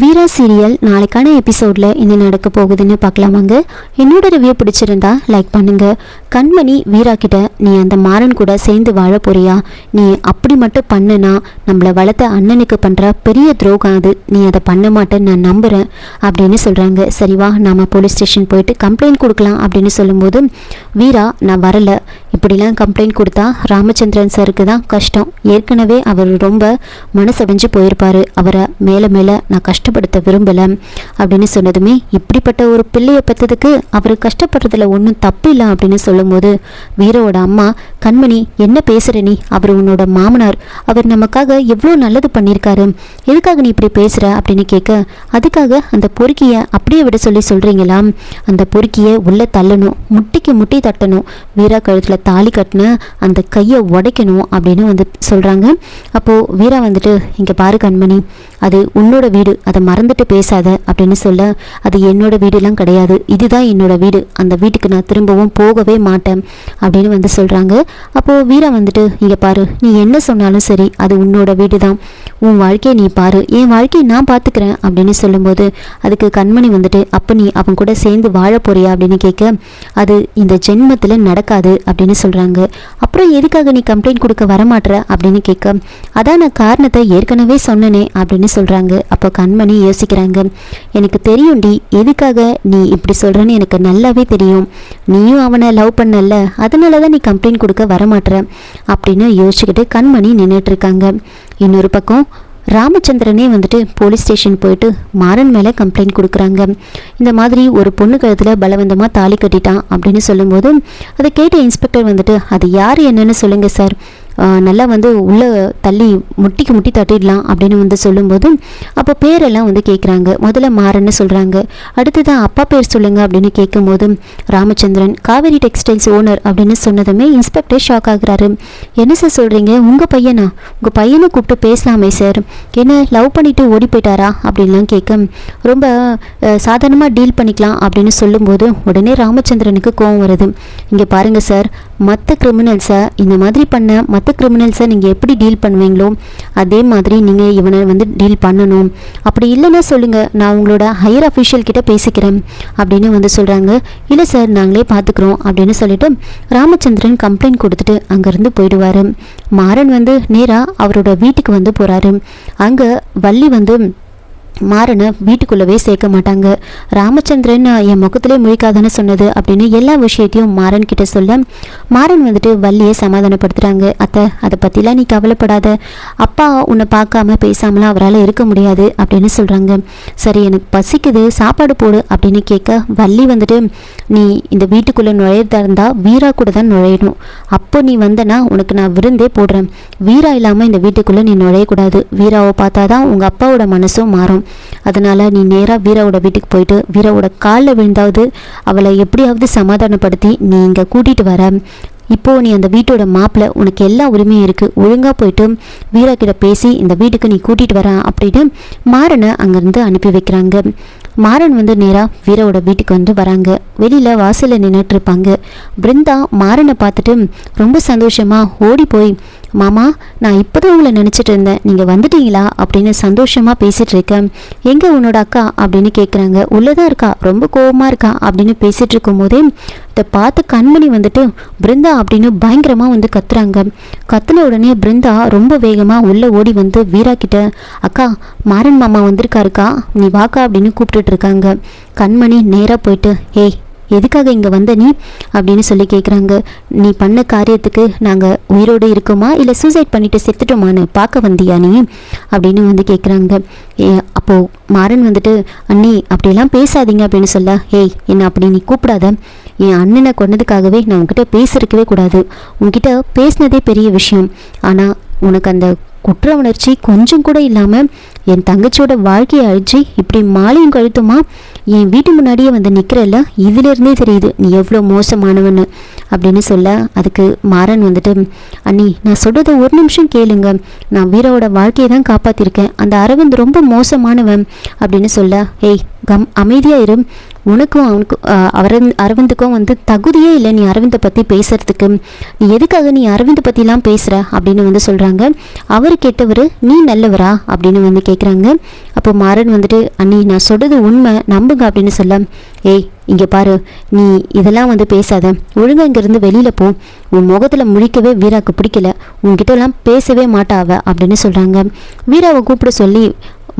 வீரா serial நாளைக்கான எபிசோடில் என்ன நடக்க போகுதுன்னு பார்க்கலாமாங்க. என்னோட ரிவ்யூ பிடிச்சிருந்தா லைக் பண்ணுங்க. கண்மணி வீரா கிட்ட நீ அந்த மாறன் கூட சேர்ந்து வாழ போறியா? நீ அப்படி மட்டும் பண்ணனா நம்மளை வளர்த்த அண்ணனுக்கு பண்ணுற பெரிய துரோகம் அது. நீ அதை பண்ண மாட்டேன்னு நான் நம்புகிறேன் அப்படின்னு சொல்கிறாங்க சரிவா நாம் போலீஸ் ஸ்டேஷன் போயிட்டு கம்ப்ளைண்ட் கொடுக்கலாம் அப்படின்னு சொல்லும்போது வீரா நான் வரலை. இப்படிலாம் கம்ப்ளைண்ட் கொடுத்தா ராமச்சந்திரன் சாருக்கு தான் கஷ்டம். ஏற்கனவே அவர் ரொம்ப மனசடைஞ்சு போயிருப்பாரு. அவரை மேலே மேலே நான் கஷ்டம் கஷ்டப்படுத்த விரும்பலை அப்படின்னு சொன்னதுமே இப்படிப்பட்ட ஒரு பிள்ளையை பெற்றதுக்கு அவர் கஷ்டப்படுறதுல ஒன்றும் தப்பு இல்லை அப்படின்னு சொல்லும்போது வீரோட அம்மா கண்மணி என்ன பேசுகிற நீ? அவர் உன்னோட மாமனார். அவர் நமக்காக எவ்வளோ நல்லது பண்ணியிருக்காரு. எதுக்காக நீ இப்படி பேசுகிற அப்படின்னு கேட்க அதுக்காக அந்த பொறுக்கியை அப்படியே விட சொல்லி சொல்கிறீங்களா அந்த பொறுக்கியை உள்ளே தள்ளணும். முட்டிக்கு முட்டி தட்டணும். வீரா கழுத்தில் தாலி கட்டின அந்த கையை உடைக்கணும் அப்படின்னு வந்து சொல்கிறாங்க அப்போது வீரா வந்துட்டு இங்கே பாரு கண்மணி அது உன்னோட வீடு. மறந்துட்டு பேசாத அப்படின்னு சொல்ல அது என்னோட வீடுலாம் கிடையாது. இதுதான் என்னோட வீடு. அந்த வீட்டுக்கு நான் திரும்பவும் போகவே மாட்டேன் அப்படின்னு வந்து சொல்கிறாங்க அப்போது வீரா வந்துட்டு இங்கே பாரு நீ என்ன சொன்னாலும் சரி அது உன்னோட வீடு தான் உன் வாழ்க்கையை நீ பாரு. என் வாழ்க்கையை நான் பார்த்துக்கிறேன் அப்படின்னு சொல்லும்போது அதுக்கு கண்மணி வந்துட்டு அப்போ நீ அவன் கூட சேர்ந்து வாழ போறியா? அப்படின்னு கேட்க அது இந்த ஜென்மத்தில் நடக்காது. அப்படின்னு சொல்கிறாங்க அப்புறம் எதுக்காக நீ கம்ப்ளைண்ட் கொடுக்க வரமாட்ற அப்படின்னு கேட்க அதான் நான் காரணத்தை ஏற்கனவே சொன்னனே அப்படின்னு சொல்கிறாங்க அப்போ கண்மணி யோசிக்கிறாங்க. எனக்கு தெரியும்டி எதுக்காக நீ இப்படி சொல்கிறேன்னு எனக்கு நல்லாவே தெரியும். நீயும் அவனை லவ் பண்ணல அதனால தான் நீ கம்ப்ளைண்ட் கொடுக்க வரமாட்ற அப்படின்னு யோசிச்சுக்கிட்டு கண்மணி நின்றுட்டுருக்காங்க இன்னொரு பக்கம் ராமச்சந்திரனே வந்துட்டு போலீஸ் ஸ்டேஷன் போயிட்டு மாறன் மேலே கம்ப்ளைண்ட் கொடுக்குறாங்க. இந்த மாதிரி ஒரு பொண்ணு கழுத்தில் பலவந்தமாக தாலி கட்டிட்டான் அப்படின்னு சொல்லும்போது அதை கேட்ட இன்ஸ்பெக்டர் வந்துட்டு அது யார் என்னன்னு சொல்லுங்கள் சார் நல்லா வந்து உள்ளே தள்ளி முட்டிக்கு முட்டி தட்டிடலாம் அப்படின்னு வந்து சொல்லும்போது அப்போ பேரெல்லாம் வந்து கேட்குறாங்க முதல்ல மாறன்னு சொல்கிறாங்க அடுத்ததான் அப்பா பேர் சொல்லுங்கள் அப்படின்னு கேட்கும்போது ராமச்சந்திரன் காவேரி டெக்ஸ்டைல்ஸ் ஓனர் அப்படின்னு சொன்னதுமே இன்ஸ்பெக்டர் ஷாக் ஆகுறாரு. என்ன சார் சொல்கிறீங்க உங்கள் பையனா? உங்கள் பையனை கூப்பிட்டு பேசலாமே சார். என்ன லவ் பண்ணிவிட்டு ஓடி போயிட்டாரா? அப்படின்லாம் கேட்க ரொம்ப சாதாரணமாக டீல் பண்ணிக்கலாம் அப்படின்னு சொல்லும்போது உடனே ராமச்சந்திரனுக்கு கோவம் வருது. இங்கே பாருங்கள் சார் மற்ற கிரிமினல்ஸை இந்த மாதிரி பண்ண மற்ற கிரிமினல்ஸை நீங்கள் எப்படி டீல் பண்ணுவீங்களோ அதே மாதிரி நீங்கள் இவனை வந்து டீல் பண்ணணும். அப்படி இல்லைன்னா சொல்லுங்கள் நான் உங்களோட ஹையர் அஃபிஷியல் கிட்டே பேசிக்கிறேன் அப்படின்னு வந்து சொல்கிறாங்க இல்லை சார் நாங்களே பார்த்துக்குறோம் அப்படின்னு சொல்லிட்டு ராமச்சந்திரன் கம்ப்ளைண்ட் கொடுத்துட்டு அங்கேருந்து போயிடுவார். மாறன் வந்து நேராக அவரோட வீட்டுக்கு வந்து போகிறாரு அங்கே வள்ளி வந்து மாறனை வீட்டுக்குள்ளவே சேர்க்க மாட்டாங்க. ராமச்சந்திரன் என் முகத்திலே முழிக்காதன்னு சொன்னது அப்படின்னு எல்லா விஷயத்தையும் மாறன் கிட்ட சொல்ல மாறன் வந்துட்டு வள்ளியை சமாதானப்படுத்துகிறாங்க அத்தை அதை பற்றிலாம் நீ கவலைப்படாத. அப்பா உன்னை பார்க்காம பேசாமலாம் அவரால் இருக்க முடியாது அப்படின்னு சொல்கிறாங்க சரி எனக்கு பசிக்குது. சாப்பாடு போடு அப்படின்னு கேட்க வள்ளி வந்துட்டு நீ இந்த வீட்டுக்குள்ளே நுழையிறதா இருந்தால் வீரா கூட தான் நுழையணும். அப்போ நீ வந்தனா உனக்கு நான் விருந்தே போடுறேன். வீரா இல்லாமல் இந்த வீட்டுக்குள்ளே நீ நுழையக்கூடாது. வீராவை பார்த்தா தான் உங்கள் அப்பாவோட மனசும் மாறும். அதனால் நீ நேராக வீராவோட வீட்டுக்கு போயிட்டு வீராவோட காலில் விழுந்தாவது அவளை எப்படியாவது சமாதானப்படுத்தி நீ இங்கே கூட்டிகிட்டு வர. இப்போது நீ அந்த வீட்டோட மாப்பிள்ளை உனக்கு எல்லா உரிமையும் இருக்குது ஒழுங்காக போயிட்டு வீரா கிட்ட பேசி இந்த வீட்டுக்கு நீ கூட்டிகிட்டு வர அப்படின்னு மாறனை அங்கேருந்து அனுப்பி வைக்கிறாங்க. மாறன் வந்து நேராக வீராவோட வீட்டுக்கு வந்து வராங்க. வெளியில் வாசலில் நின்றுட்டு இருப்பாங்க. பிருந்தா மாறனை பார்த்துட்டு ரொம்ப சந்தோஷமாக ஓடி போய் மாமா நான் இப்போ தான் உங்களை நினச்சிட்டு இருந்தேன். நீங்கள் வந்துட்டீங்களா? அப்படின்னு சந்தோஷமாக பேசிகிட்டு இருக்கேன். எங்கே உன்னோட அக்கா? அப்படின்னு கேட்குறாங்க உள்ளதான் இருக்கா? ரொம்ப கோவமாக இருக்கா? அப்படின்னு பேசிகிட்டு இருக்கும்போதே இதை பார்த்து கண்மணி வந்துட்டு பிருந்தா அப்படின்னு பயங்கரமாக வந்து கத்துறாங்க. கத்துன உடனே பிருந்தா ரொம்ப வேகமாக உள்ளே ஓடி வந்து வீரா கிட்ட அக்கா மாறன் மாமா வந்திருக்காருக்கா? நீ வாக்கா? அப்படின்னு கூப்பிட்டுட்டு இருக்காங்க. கண்மணி நேராக போயிட்டு ஏய் எதுக்காக இங்கே வந்த நீ? அப்படின்னு சொல்லி கேட்குறாங்க நீ பண்ண காரியத்துக்கு நாங்கள் உயிரோடு இருக்கோமா? இல்லை சூசைட் பண்ணிவிட்டு செத்துட்டோமான்னு பார்க்க வந்தியா நீ? அப்படின்னு வந்து கேட்குறாங்க ஏ அப்போது மாறன் வந்துட்டு அண்ணி அப்படியெல்லாம் பேசாதீங்க அப்படின்னு சொல்ல ஏய் என்ன அப்படி நீ கூப்பிடாத. என் அண்ணனை கொன்னதுக்காகவே நான் உங்ககிட்ட பேசிருக்கவே கூடாது. உங்ககிட்ட பேசினதே பெரிய விஷயம். ஆனால் உனக்கு அந்த குற்ற உணர்ச்சி கொஞ்சம் கூட இல்லாமல் என் தங்கச்சியோட வாழ்க்கையை அழிச்சு இப்படி மாலையும் கழுத்துமா என் வீட்டு முன்னாடியே வந்து நிற்கிறல்ல இதிலிருந்தே தெரியுது நீ எவ்வளோ மோசமானவன்னு அப்படின்னு சொல்ல அதுக்கு மாறன் வந்துட்டு அண்ணி நான் சொல்கிறத ஒரு நிமிஷம் கேளுங்க. நான் வீரோட வாழ்க்கையை தான் காப்பாற்றிருக்கேன் அந்த அரவிந்த் ரொம்ப மோசமானவன் அப்படின்னு சொல்ல ஏய் கம் அமைதியாக இரு. உனக்கும் அவனுக்கும் அரவிந்த் அரவிந்துக்கும் வந்து தகுதியே இல்லை நீ அரவிந்தை பற்றி பேசுகிறதுக்கு நீ எதுக்காக நீ அரவிந்தை பற்றிலாம் பேசுகிற அப்படின்னு வந்து சொல்கிறாங்க அவர் கெட்டவர் நீ நல்லவரா? அப்படின்னு வந்து கேட்குறாங்க அப்போ மாறன் வந்துட்டு அண்ணி நான் சொல்கிறது உண்மை நம்புங்க அப்படின்னு சொல்ல ஏய் இங்கே பாரு நீ இதெல்லாம் வந்து பேசாத. ஒழுங்காக இங்கேருந்து வெளியில் போ. உன் முகத்தில் முழிக்கவே வீராக்கு பிடிக்கல. உன்கிட்டலாம் பேசவே மாட்டாவ அப்படின்னு சொல்கிறாங்க வீராவை கூப்பிட சொல்லி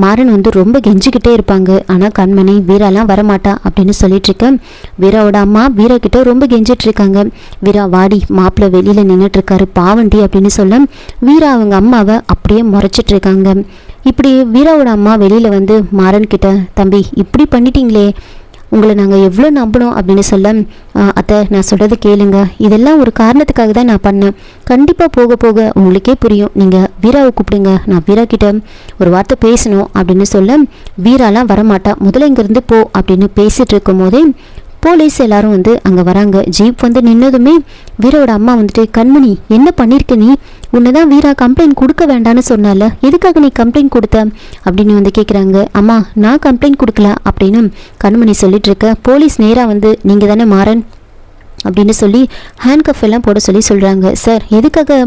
மாறன் வந்து ரொம்ப கெஞ்சிக்கிட்டே இருப்பாங்க. ஆனால் கண்மணி வீராலாம் வரமாட்டா அப்படின்னு சொல்லிட்டு இருக்கேன் வீராவோட அம்மா வீரா கிட்ட ரொம்ப கெஞ்சிட்டு இருக்காங்க வீரா வாடி மாப்பிள்ளை வெளியில் நின்றுட்டு இருக்காரு பாவண்டி அப்படின்னு சொல்ல வீரா அவங்க அம்மாவை அப்படியே முறைச்சிட்டு இருக்காங்க இப்படி வீராவோட அம்மா வெளியில் வந்து மாறன் கிட்ட தம்பி இப்படி பண்ணிட்டீங்களே. உங்களை நாங்கள் எவ்வளோ நம்பணும் அப்படின்னு சொல்ல அத்தை நான் சொல்கிறது கேளுங்க. இதெல்லாம் ஒரு காரணத்துக்காக தான் நான் பண்ணேன். கண்டிப்பாக போக போக உங்களுக்கே புரியும். நீங்கள் வீராவை கூப்பிடுங்க. நான் வீரா கிட்ட ஒரு வார்த்தை பேசணும் அப்படின்னு சொல்ல வீராலாம் வரமாட்டா. முதல்ல இங்கேருந்து போ அப்படின்னு பேசிகிட்டு இருக்கும் போதே போலீஸ் எல்லாரும் வந்து அங்கே வராங்க. ஜீப் வந்து நின்னதுமே வீரோட அம்மா வந்துட்டு கண்மணி என்ன பண்ணியிருக்க நீ? உன்னை தான் வீரா கம்ப்ளைண்ட் கொடுக்க வேண்டாம்னு சொன்னால. எதுக்காக நீ கம்ப்ளைண்ட் கொடுத்த? அப்படின்னு வந்து கேட்குறாங்க அம்மா நான் கம்ப்ளைண்ட் கொடுக்கல. அப்படின்னு கண்மணி சொல்லிட்டு இருக்க போலீஸ் நேராக வந்து நீங்கள் தானே மாறன். அப்படின்னு சொல்லி ஹேண்ட்கஃப் எல்லாம் போட சொல்லி சொல்கிறாங்க சார் எதுக்காக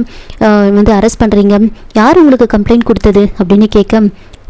வந்து அரெஸ்ட் பண்ணுறீங்க யார் உங்களுக்கு கம்ப்ளைண்ட் கொடுத்தது? அப்படின்னு கேட்க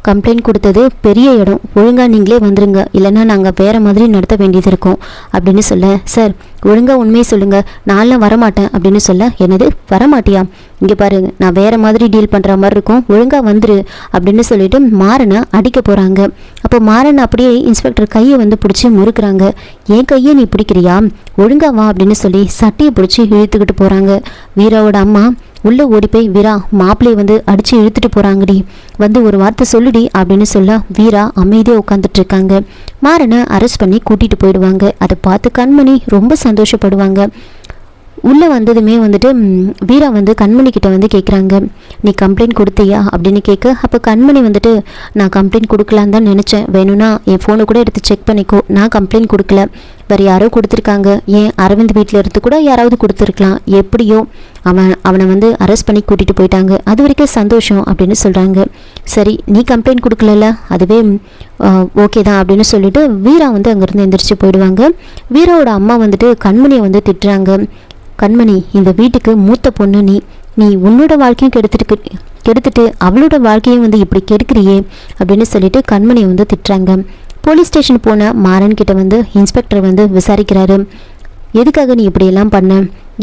கம்ப்ளைண்ட் கொடுத்தது பெரிய இடம். ஒழுங்காக நீங்களே வந்துருங்க. இல்லைன்னா நாங்கள் வேறு மாதிரி நடத்த வேண்டியது இருக்கும். அப்படின்னு சொல்ல சார் ஒழுங்காக உண்மையை சொல்லுங்கள் நான்லாம் வரமாட்டேன். அப்படின்னு சொல்ல என்னது? வரமாட்டியா? இங்கே பாருங்க நான் வேறு மாதிரி டீல் பண்ணுற மாதிரி இருக்கும். ஒழுங்காக வந்துரு. அப்படின்னு சொல்லிட்டு மாறனை அடிக்க போகிறாங்க அப்போ மாறன் அப்படியே இன்ஸ்பெக்டர் கையை வந்து பிடிச்சி முறுக்குறாங்க. என் கையை நீ பிடிக்கிறியா? ஒழுங்கா வா. அப்படின்னு சொல்லி சட்டையை பிடிச்சி இழுத்துக்கிட்டு போகிறாங்க வீராவோட அம்மா உள்ளே ஓடி போய் வீரா மாப்பிள்ளையை வந்து அடித்து இழுத்துட்டு போகிறாங்கடி வந்து ஒரு வார்த்தை சொல்லுடி அப்படின்னு சொல்ல வீரா அமைதியாக உட்காந்துட்டு இருக்காங்க மாறனை அரெஸ்ட் பண்ணி கூட்டிகிட்டு போயிடுவாங்க. அதை பார்த்து கண்மணி ரொம்ப சந்தோஷப்படுவாங்க. உள்ளே வந்ததுமே வந்துட்டு வீரா வந்து கண்மணி கிட்ட வந்து கேட்குறாங்க நீ கம்ப்ளைண்ட் கொடுத்தியா? அப்படின்னு கேட்க அப்போ கண்மணி வந்துட்டு நான் கம்ப்ளைண்ட் கொடுக்கலான்னு தான் நினச்சேன். வேணும்னா என் ஃபோனை கூட எடுத்து செக் பண்ணிக்கோ. நான் கம்ப்ளைண்ட் கொடுக்கல. வேறு யாரோ கொடுத்துருக்காங்க. ஏன் அரவிந்த் வீட்டில் இருந்து கூட யாராவது கொடுத்துருக்கலாம். எப்படியோ அவன் அவனை வந்து அரெஸ்ட் பண்ணி கூட்டிகிட்டு போயிட்டாங்க. அது வரைக்கும் சந்தோஷம் அப்படின்னு சொல்கிறாங்க சரி நீ கம்ப்ளைண்ட் கொடுக்கலல்ல? அதுவே ஓகே தான் அப்படின்னு சொல்லிட்டு வீரா வந்து அங்கேருந்து எந்திரிச்சு போயிடுவாங்க. வீராவோட அம்மா வந்துட்டு கண்மணியை வந்து திட்டுறாங்க. கண்மணி இந்த வீட்டுக்கு மூத்த பொண்ணு நீ நீ உன்னோட வாழ்க்கையும் கெடுத்துட்டு கெடுத்துட்டு அவளோட வாழ்க்கையும் வந்து இப்படி கெடுக்கிறியே அப்படின்னு சொல்லிட்டு கண்மணியை வந்து திட்டுறாங்க. போலீஸ் ஸ்டேஷன் போன மாறன் கிட்ட வந்து இன்ஸ்பெக்டர் வந்து விசாரிக்கிறாரு. எதுக்காக நீ இப்படியெல்லாம் பண்ண?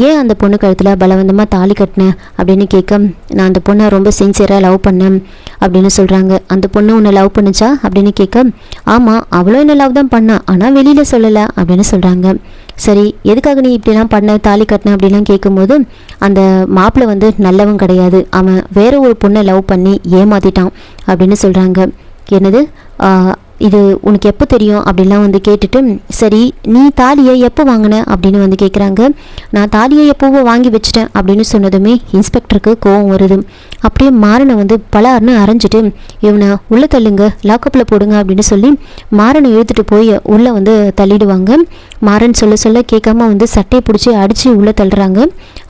ஏன் அந்த பொண்ணு கழுத்தில் பலவந்தமாக தாலி கட்டின? அப்படின்னு கேட்க நான் அந்த பொண்ணை ரொம்ப சின்சியராக லவ் பண்ணேன் அப்படின்னு சொல்கிறாங்க அந்த பொண்ணு உன்னை லவ் பண்ணுச்சா? அப்படின்னு கேட்க ஆமாம் அவளும் என்ன லவ் தான் பண்ணா ஆனால் வெளியில் சொல்லலை அப்படின்னு சொல்கிறாங்க சரி எதுக்காக நீ இப்படிலாம் பண்ண தாலி கட்டின அப்படிலாம் கேட்கும்போது அந்த மாப்பிள்ளை வந்து நல்லவன் கிடையாது. அவன் வேற ஒரு பொண்ணை லவ் பண்ணி ஏமாத்திட்டான் அப்படின்னு சொல்கிறாங்க என்னது? இது உனக்கு எப்போ தெரியும் அப்படிலாம் வந்து கேட்டுட்டு சரி நீ தாலியை எப்போ வாங்கின அப்படின்னு வந்து கேட்குறாங்க நான் தாலியை எப்போவோ வாங்கி வச்சிட்டேன் அப்படின்னு சொன்னதுமே இன்ஸ்பெக்டருக்கு கோவம் வருது. அப்படியே மாறனை வந்து பலார்னு அரைஞ்சிட்டு இவனை உள்ளே தள்ளுங்க லாக்கப்பில் போடுங்க அப்படின்னு சொல்லி மாறனை இழுத்துட்டு போய் உள்ளே வந்து தள்ளிடுவாங்க. மாறன் சொல்ல சொல்ல கேட்காம வந்து சட்டையை பிடிச்சி அடித்து உள்ளே தள்ளுறாங்க.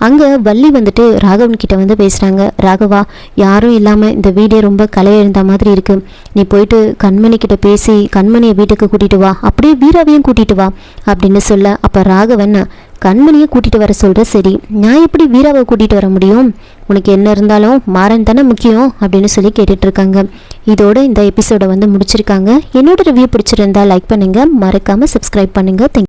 அங்கே வள்ளி வந்துட்டு ராகவன் கிட்ட வந்து பேசுகிறாங்க ராகவா யாரும் இல்லாமல் இந்த வீடே ரொம்ப கலையெழுந்த மாதிரி இருக்குது நீ போயிட்டு கண்மணி கிட்ட பேசி கண்மணியை வீட்டுக்கு கூட்டிட்டு வா. அப்படியே வீராவையும் கூட்டிட்டு வா அப்படின்னு சொல்ல அப்போ ராகவன் கண்மணியை கூட்டிட்டு வர சொல்கிற சரி நான் எப்படி வீராவை கூட்டிட்டு வர முடியும்? உனக்கு என்ன இருந்தாலும் மாறன் தானே முக்கியம்? அப்படின்னு சொல்லி கேட்டுட்டு இருக்காங்க. இதோட இந்த எபிசோடை வந்து முடிச்சிருக்காங்க. என்னோட ரிவ்யூ பிடிச்சிருந்தா லைக் பண்ணுங்க. மறக்காம சப்ஸ்கிரைப் பண்ணுங்க. தேங்க்